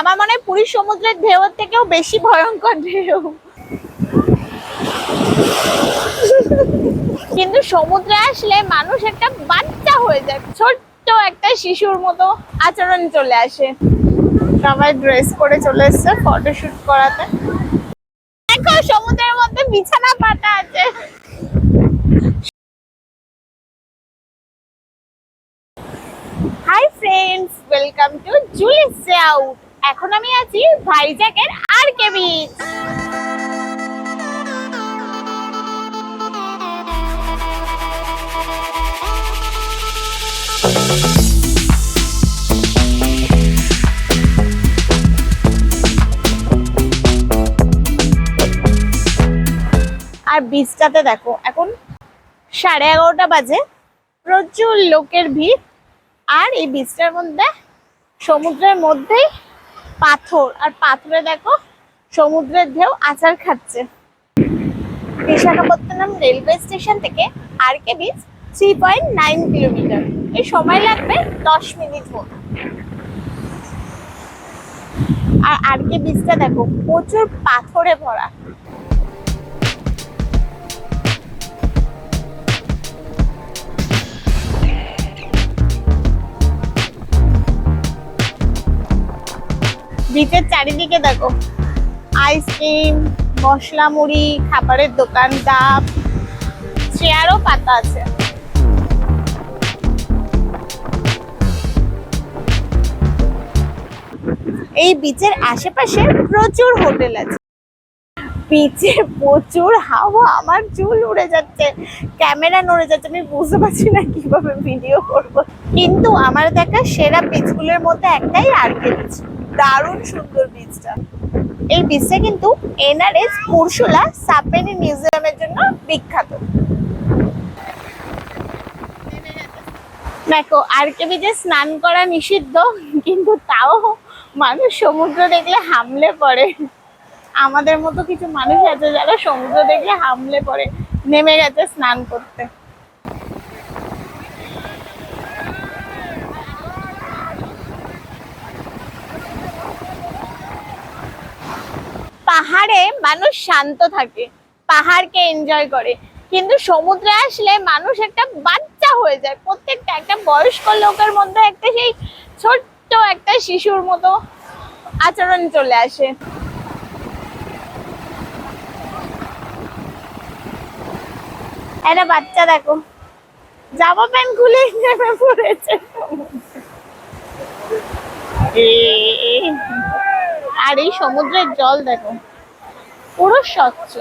আমার মনে হয় পুরীর সমুদ্রের ঢেউয়ের থেকেও বেশি ভয়ঙ্কর ঢেউ। কিন্তু সমুদ্রে আসলে মানুষ একটা বাচ্চা হয়ে যায়, ছোট্ট একটা শিশুর মতো আচরণ চলে আসে। সবাই ড্রেস পরে চলে এসছে ফটোশুট করাতে। দেখো, সমুদ্রের মধ্যে বিছানা পাতা আছে। Hi friends welcome to Julie's out এখন আমি আছি ভাইজ্যাকের আর কে বিচ। আর বিচটাতে দেখো, এখন সাড়ে এগারোটা বাজে। প্রচুর লোকের ভিড়। আর এই বিচটার মধ্যে, সমুদ্রের মধ্যেই পাথর। আর পাথরে দেখো সমুদ্রের ঢেউ আচার খাচ্ছে। বিশাখাপত্তনম রেলওয়ে স্টেশন থেকে R K beach three point nine kilometre এই সময় লাগবে দশ মিনিট মতো। আর আর কে বিচটা দেখো প্রচুর পাথরে ভরা। বিচের চারিদিকে দেখো। আইসক্রিম মশলা মুড়ি, খাবারের দোকান, ডাব, চেয়ারও পাতা আছে। এই বিচের আশেপাশে প্রচুর হোটেল আছে। বিচে প্রচুর হাওয়া, আমার চুল উড়ে যাচ্ছে। ক্যামেরা নড়ে যাচ্ছে, আমি বুঝতে পারছি না কীভাবে ভিডিও করব। কিন্তু আমার দেখা সেরা বিচগুলোর মধ্যে একটাই আর কে বিচ দারুণ সুন্দর বিচটা এই বিচটা কিন্তু এনআরএস পুরশুলা সাপেনি মিউজিয়ামের জন্য বিখ্যাত। দেখো আর কে বিচে স্নান করা নিষিদ্ধ, কিন্তু তাও মানুষ সমুদ্র দেখলে হামলে পড়ে। আমাদের মতো কিছু মানুষ আছে যারা সমুদ্র দেখলে হামলে পড়ে, নেমে গেছে স্নান করতে। পাহাড়ে মানুষ শান্ত থাকে, পাহাড়কে এনজয় করে। কিন্তু সমুদ্রে আসলে মানুষ একটা বাচ্চা হয়ে যায়। প্রত্যেকটা একটা বয়স্ক লোকের মধ্যে একটা সেই ছোট্ট একটা শিশুর মতো আচরণ চলে আসে। একটা বাচ্চা দেখো, জামা প্যান্ট খুলে নেমে পড়েছে। আর এই সমুদ্রের জল দেখো। পুরো স্বচ্ছ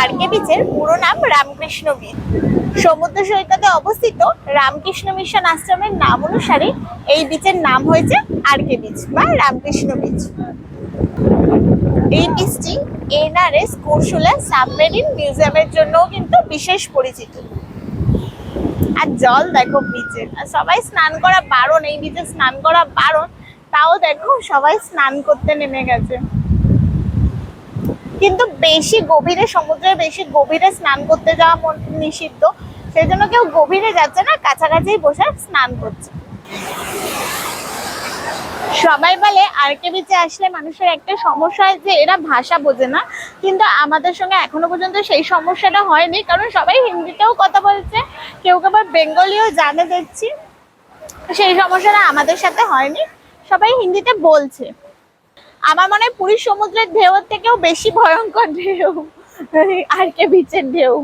আরকে বিচের পুরো নাম রামকৃষ্ণ বিচ সমুদ্র সৈকতে অবস্থিত রামকৃষ্ণ মিশন আশ্রমের নাম অনুসারে এই বিচের নাম হয়েছে আরকে বিচ বা রামকৃষ্ণ বিচ। এই বিচটি এনআরএস কোরশুলা সাবমেরিন মিউজিয়ামের জন্যও কিন্তু বিশেষ পরিচিত। আর জল দেখো বিচে আর সবাই স্নান করা বারণ, এই বিচে স্নান করা বারণ, তাও দেখো সবাই স্নান করতে নেমে গেছে। কিন্তু বেশি গভীরে সমুদ্রে বেশি গভীরে স্নান করতে যাওয়া নিষিদ্ধ। সেই জন্য কেউ গভীরে যাচ্ছে না, কাছাকাছি বসে স্নান করছে। সবাই বলে আর কে বিচে আসলে মানুষের একটা সমস্যা হয় যে এরা ভাষা বোঝে না। কিন্তু আমাদের সঙ্গে এখনও পর্যন্ত সেই সমস্যাটা হয়নি, কারণ সবাই হিন্দিতেও কথা বলছে। কেউ কেউ আবার বেঙ্গলিও জানে দেখছি। সেই সমস্যাটা আমাদের সাথে হয়নি, সবাই হিন্দিতে বলছে। আমার মনে হয় পুরীর সমুদ্রের ঢেউয়ের থেকেও বেশি ভয়ঙ্কর ঢেউ আর কে বিচের ঢেউ।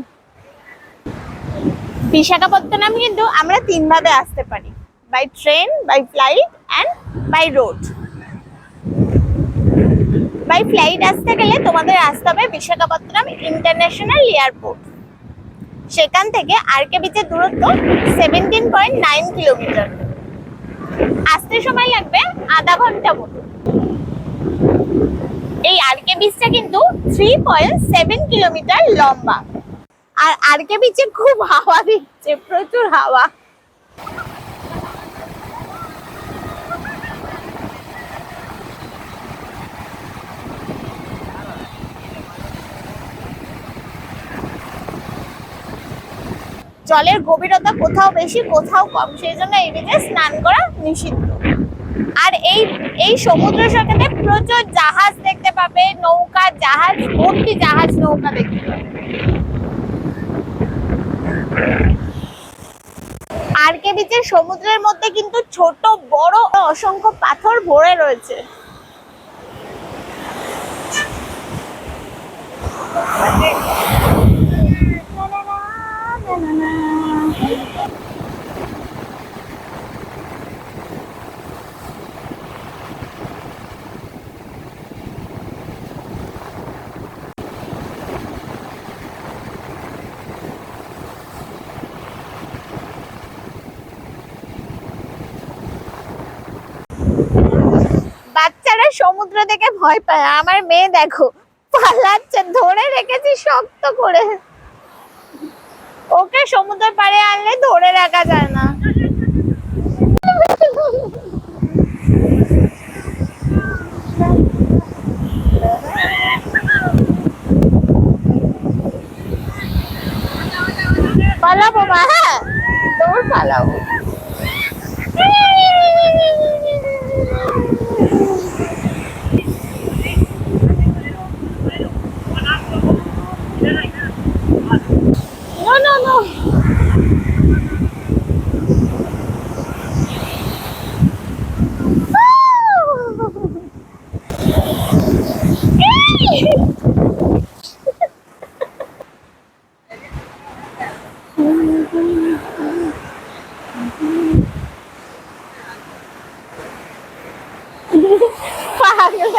বিশাখাপত্তনম কিন্তু আমরা তিন ভাবে আসতে পারি। By train by flight and by road by flight আসতে গেলে তোমাদের আসতে হবে বিশাখাপত্তনম ইন্টারন্যাশনাল এয়ারপোর্ট সেখান থেকে আরকে বিচের দূরত্ব সেভেন্টিন পয়েন্ট নাইন কিলোমিটার আসতে সময় লাগবে আধা ঘণ্টা মতো। এই আরকে বিচটা কিন্তু থ্রি পয়েন্ট সেভেন কিলোমিটার লম্বা। আর আরকে বিচে খুব হাওয়া দিচ্ছে, প্রচুর হাওয়া। জলের গভীরতা কোথাও বেশি, কোথাও কম। সেই জন্য এই বিচে স্নান করা নিষিদ্ধ। আর এই এই সমুদ্র সৈকতে প্রচুর জাহাজ দেখতে পাবে, নৌকা, জাহাজ, ভর্তি জাহাজ নৌকা দেখতে পাবে। আর কে বিচের সমুদ্রের মধ্যে কিন্তু ছোট, বড়, অসংখ্য পাথর ভরে রয়েছে। সমুদ্র দেখে ভয় পায়। আমার মেয়ে দেখো, পালাচ্ছে, ধরে রেখেছি, শক্ত করে। ওকে সমুদ্র পাড়ে আনলে ধরে রাখা যায় না। পালাবো মা হ্যাঁ দৌড় পালাবো।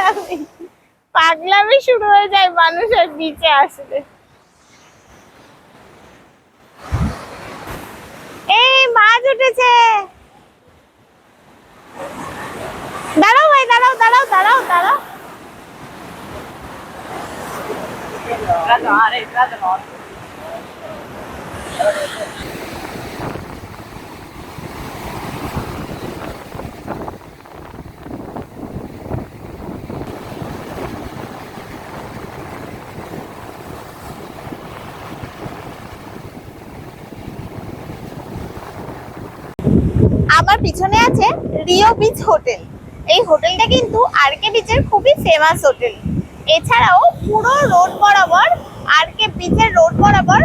পাগলামি। পাগলামি শুরু হয়ে যায় মানুষের বিচে আসলে এই, মাছ উঠেছে। দাঁড়াও ভাই, দাঁড়াও দাঁড়াও দাঁড়াও দাঁড়াও। আমার পিছনে আছে রিও বিচ হোটেল এই হোটেলটা কিন্তু আরকে বিচের খুবই ফেমাস হোটেল। এছাড়াও পুরো রোড বরাবর আরকে বিচের রোড বরাবর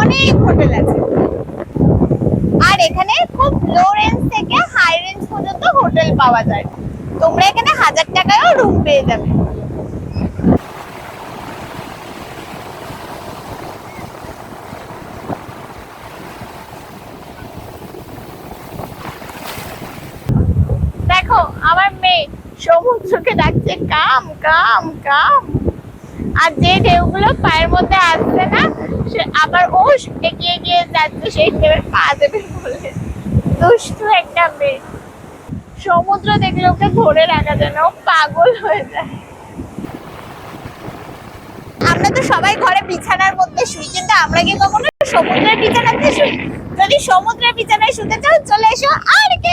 অনেক হোটেল আছে। আর এখানে খুব লো রেঞ্জ থেকে হাই রেঞ্জ পর্যন্ত হোটেল পাওয়া যায়। তোমরা এখানে হাজার টাকায়ও রুম পেয়ে যাবে দেখো আমার মেয়ে সমুদ্রকে ডাকছে কাম কাম কাম। আর যে ঢেউগুলো পায়ের মধ্যে না, সে আবার ও এগিয়ে গিয়ে যাচ্ছে, সেই ঢেউয়ের পা দেবে বলে। একটা মেয়ে। সমুদ্র দেখলে ওকে ধরে রাখা পাগল হয়ে যায়। আমরা তো সবাই ঘরে বিছানার মধ্যে শুই, কিন্তু আমরা কি কখনো সমুদ্রের বিছানাতে শুই? যদি সমুদ্রের বিছানায় শুতে চাও, চলে এসো আর কে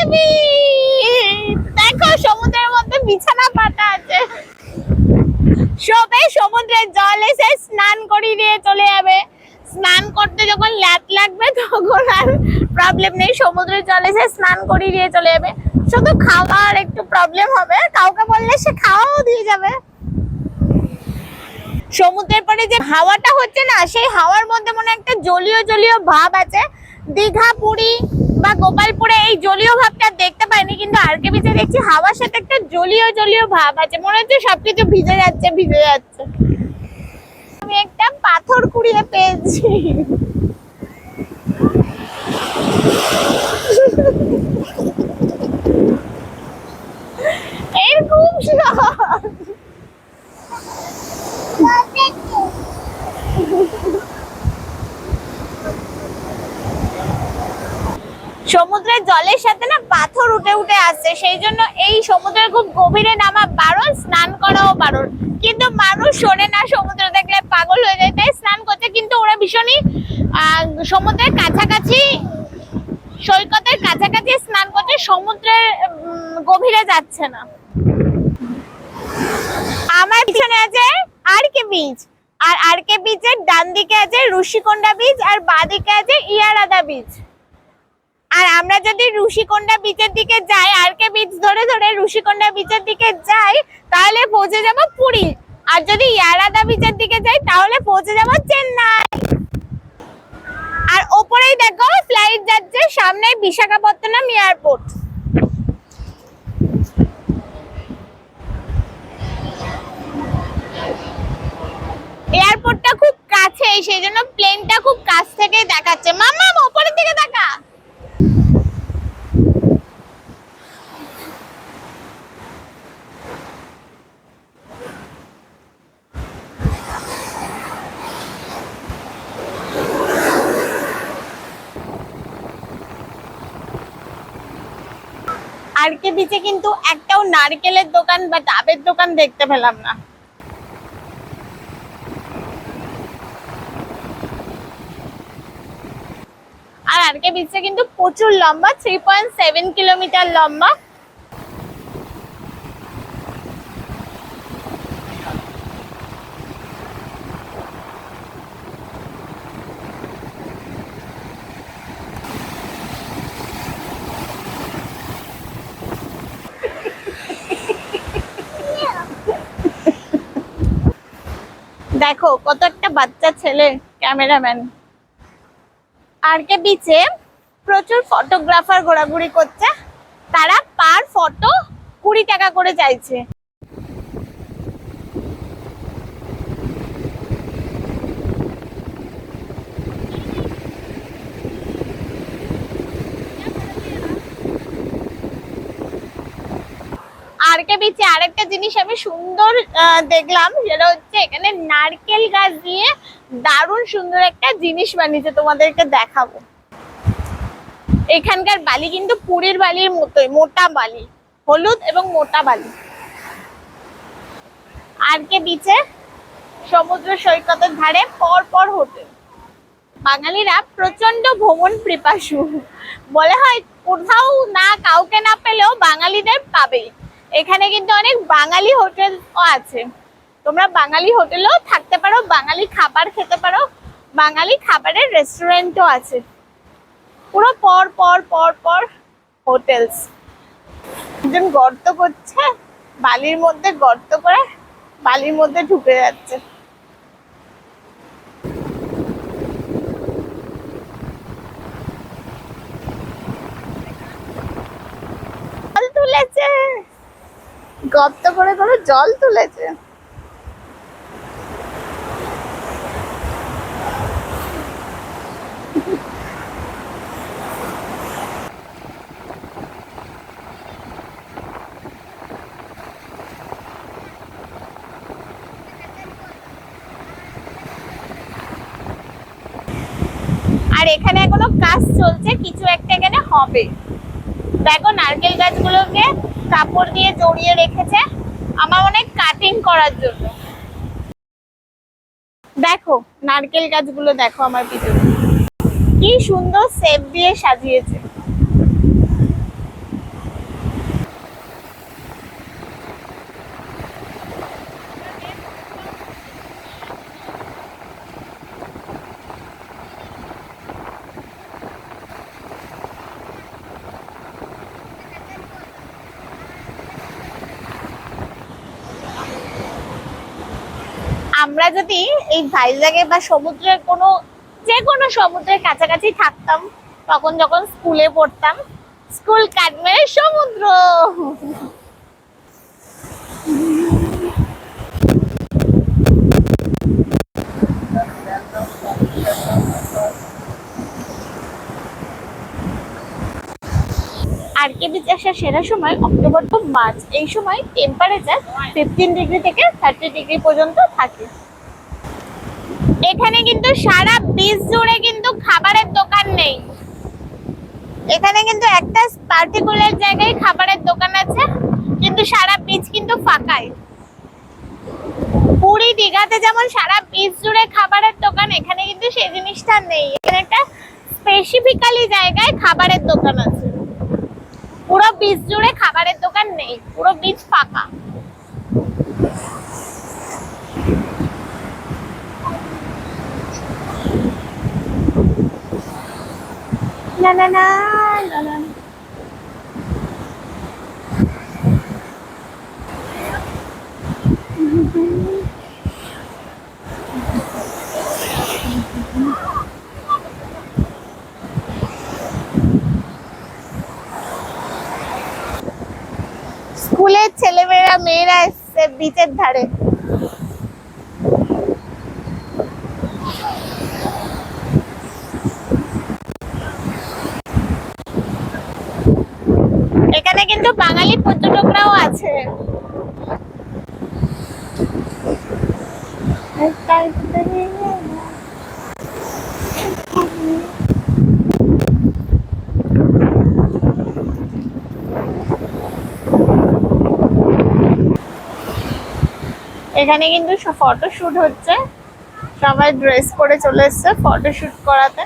দেখো, সমুদ্রের মধ্যে বিছানা পাতা আছে। সবে সমুদ্রের জল এসে স্নান করিয়ে দিয়ে চলে যাবে। স্নান করতে যখন ল্যাট লাগবে, তখন আর প্রবলেম নেই। সমুদ্রের জল এসে স্নান করিয়ে দিয়ে চলে যাবে। শুধু খাওয়ার একটু প্রবলেম হবে। কাউকে বললে সে খাওয়াও দিয়ে যাবে। সমুদ্রের পরে যে হাওয়াটা হচ্ছে না, সেই হাওয়ার মধ্যে মনে একটা জলীয় জলীয় ভাব আছে। দীঘা পুরী বা গোপালপুরে এই জলীয় ভাবটা দেখতে পাইনি, কিন্তু আর কে বিচে দেখছি হাওয়ার সাথে একটা জলীয় জলীয় ভাব আছে। মনে হচ্ছে সবকিছু ভিজে যাচ্ছে ভিজে যাচ্ছে। আমি একটা পাথর কুড়িয়ে পেয়েছি। এর খুব সমুদ্রের জলের সাথে না পাথর উঠে উঠে আসছে। সেই জন্য এই সমুদ্রের খুব গভীরে নামা বারণ স্নান করাও বারণ কিন্তু মানুষ শোনে না সমুদ্র দেখলে পাগল হয়ে যায়, তাই স্নান করছে। কিন্তু ওরা ভীষণই সমুদ্রের কাছাকাছি, সৈকতের কাছাকাছি স্নান করছে, সমুদ্রের গভীরে যাচ্ছে না। আমার পিছনে আছে আর কে বিচ। আর আর কে বিচের ডান দিকে আছে ঋষিকোন্ডা বিচ, আর বাঁ দিকে আছে ইয়ারাদা বিচ। আর আমরা যদি ঋষিকোন্ডা বিচের দিকে যাই আর কে বিচ ধরে ধরে ঋষিকোন্ডা বিচের দিকে যাই, তাহলে পৌঁছে যাব পুরী। আর যদি ইয়ারাদা বিচের দিকে যাই, তাহলে পৌঁছে যাব চেন্নাই। আর ওপরেই দেখো ফ্লাইট যাচ্ছে সামনে বিশাখাপত্তনম এয়ারপোর্ট এয়ারপোর্টটা খুব কাছে সেই জন্য প্লেনটা খুব কাছ থেকে দেখাচ্ছে। মাম্মা ওপরের দিকে দেখা। আর কে বিচে কিন্তু একটাও নারকেলের দোকান বা ডাবের দোকান দেখতে পেলাম না। আর আরকে বিচে কিন্তু প্রচুর লম্বা থ্রি পয়েন্ট সেভেন কিলোমিটার লম্বা। দেখো, কত একটা বাচ্চা ছেলে, ক্যামেরাম্যান। আর কে বিচে প্রচুর ফটোগ্রাফার ঘোরাঘুরি করছে। তারা পার ফটো কুড়ি টাকা করে চাইছে। আর কে বিচে আরেকটা জিনিস আমি সুন্দর দেখলাম, সেটা হচ্ছে এখানে নারকেল গাছ দিয়ে দারুণ সুন্দর একটা জিনিস বানিয়েছে, তোমাদেরকে দেখাবো। এখানকার বালি কিন্তু পুরীর বালির মতোই, মোটা বালি, হলুদ এবং মোটা বালি। আর কে বিচে সমুদ্র সৈকতের ধারে পর পর হোটেল বাঙালিরা প্রচণ্ড ভ্রমণ পিপাসু। বলে হয়, কোথাও না, কাউকে না পেলেও বাঙালিদের পাবেই। এখানে কিন্তু অনেক বাঙালি হোটেলও আছে। তোমরা বাঙালি হোটেলেও থাকতে পারো, বাঙালি খাবার খেতে পারো, বাঙালি খাবারের রেস্টুরেন্টও আছে। পুরো পর পর পর পর হোটেলস একজন গর্ত করছে, বালির মধ্যে গর্ত করে বালির মধ্যে ঢুকে যাচ্ছে। তুলেছে। গর্ত করে করে জল তুলেছে। আর এখানে এখনও কাজ চলছে, কিছু একটা এখানে হবে। দেখো, নারকেল গাছগুলোকে কাপড় দিয়ে জড়িয়ে রেখেছে আমার অনেক কাটিং করার জন্য। দেখো, নারকেল গাছগুলো দেখো আমার পিছনে কি সুন্দর সেপ দিয়ে সাজিয়েছে। আমরা যদি এই ভাইজাগে বা সমুদ্রের কোনো, যে কোনো সমুদ্রের কাছাকাছি থাকতাম, তখন যখন স্কুলে পড়তাম, স্কুল কাটবে সমুদ্র। আর কে বিচ আসার সেরা সময় অক্টোবর টু মার্চ। এই সময় টেম্পারেচার ফিফটিন ডিগ্রি থেকে থার্টি ডিগ্রি পর্যন্ত থাকে। এখানে কিন্তু সারা বিচ জুড়ে কিন্তু খাবারের দোকান নেই। এখানে কিন্তু একটা পার্টিকুলার জায়গায় খাবারের দোকান আছে, কিন্তু সারা বিচ কিন্তু ফাঁকাই। পুরী দীঘাতে যেমন সারা বিচ জুড়ে খাবারের দোকান, এখানে কিন্তু সেই জিনিসটা নেই। এখানে একটা স্পেসিফিক্যালি জায়গায় খাবারের দোকান আছে। পুরো বীজ জুড়ে খাবারের দোকান নেই পুরো বীজ ফাঁকা। না না না। বিচের ধারে। এখানে কিন্তু বাঙালি পর্যটকরাও আছে। এখানে কিন্তু ফটো শুট হচ্ছে। সবাই ড্রেস পরে চলে এসছে ফটো শুট করাতে।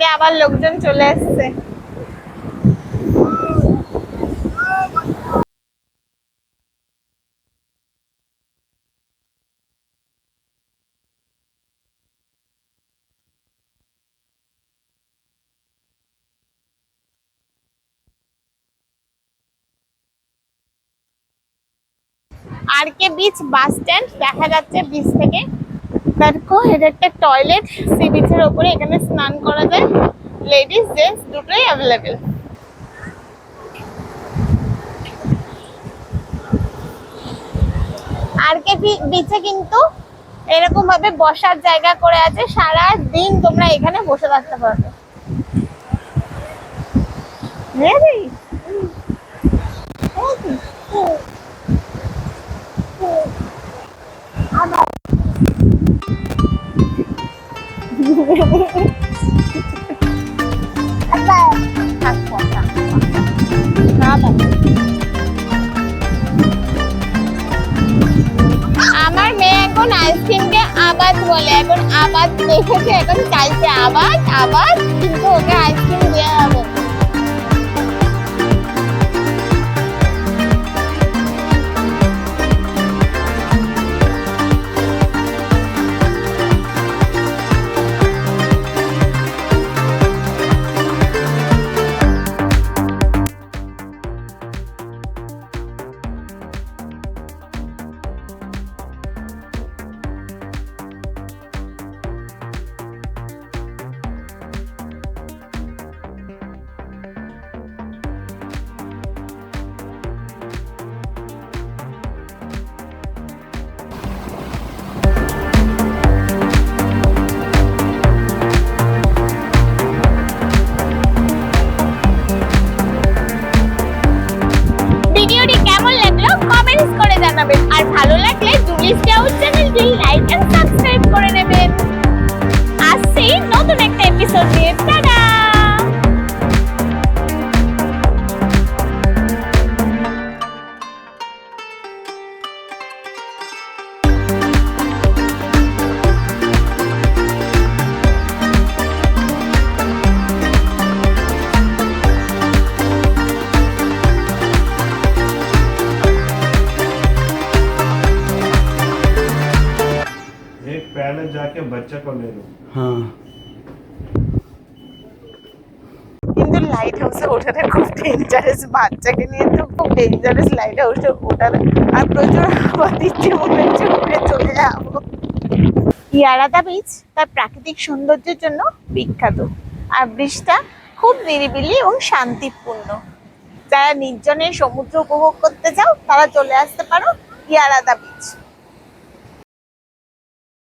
সানবেডে আবার লোকজন চলে এসছে আর কে বিচ বাস স্ট্যান্ড দেখা যাচ্ছে বিচ থেকে দেখো এটা একটা টয়লেট সি বিচের ওপরে এখানে স্নান করা যায়। লেডিস জেন্টস দুটোই অ্যাভেলেবেল আর কে বিচে কিন্তু এরকম ভাবে বসার জায়গা করে আছে, সারা দিন তোমরা এখানে বসে থাকতে পারবে। Really? আমার মেয়ে এখন আইসক্রিমকে আবাদ বলে, এখন আবাদ দেখেছে, এখন চাইছে আবাদ আবাদ, কিন্তু ওকে আইসক্রিম দেওয়া হবে पहले जाके बच्चे को ले लो हाँ কিন্তু লাইট হাউসে ওঠাটা খুব ডেঞ্জারাস বাচ্চাকে নিয়ে তো খুব ডেঞ্জারাস লাইট হাউসে ওঠাটা আর প্রচুর হাওয়া দিচ্ছে মনে হচ্ছে উড়ে চলে যাবো ইয়ারাদা বিচ তার প্রাকৃতিক সৌন্দর্যের জন্য বিখ্যাত আর ব্রিজটা খুব নিরিবিলি এবং শান্তিপূর্ণ যারা নির্জনে সমুদ্র উপভোগ করতে চাও তারা চলে আসতে পারো ইয়ারাদা বিচ